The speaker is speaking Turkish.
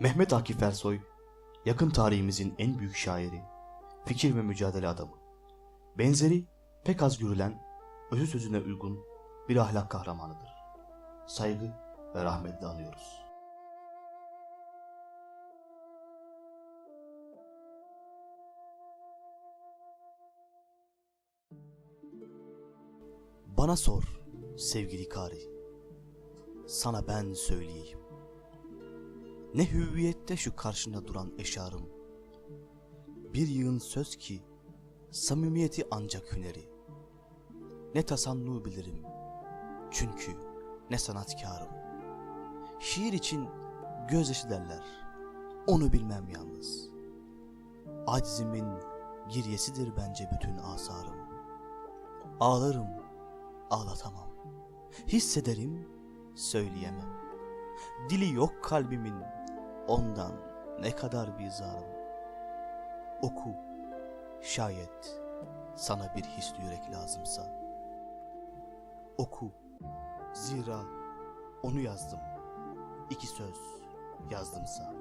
Mehmet Akif Ersoy, yakın tarihimizin en büyük şairi, fikir ve mücadele adamı. Benzeri pek az görülen, özü sözüne uygun bir ahlak kahramanıdır. Saygı ve rahmetle anıyoruz. Bana sor sevgili Kari, sana ben söyleyeyim. Ne hüviyette şu karşında duran eşarım. Bir yığın söz ki samimiyeti ancak hüneri. Ne tasannu bilirim çünkü ne sanatkarım. Şiir için gözyaşı derler, onu bilmem yalnız. Aczimin giryesidir bence bütün asarım. Ağlarım, ağlatamam. Hissederim, söyleyemem. Dili yok kalbimin, ondan ne kadar bizarım. Oku, şayet sana bir hisli yürek lazımsa. Oku, zira onu yazdım. İki söz yazdımsa.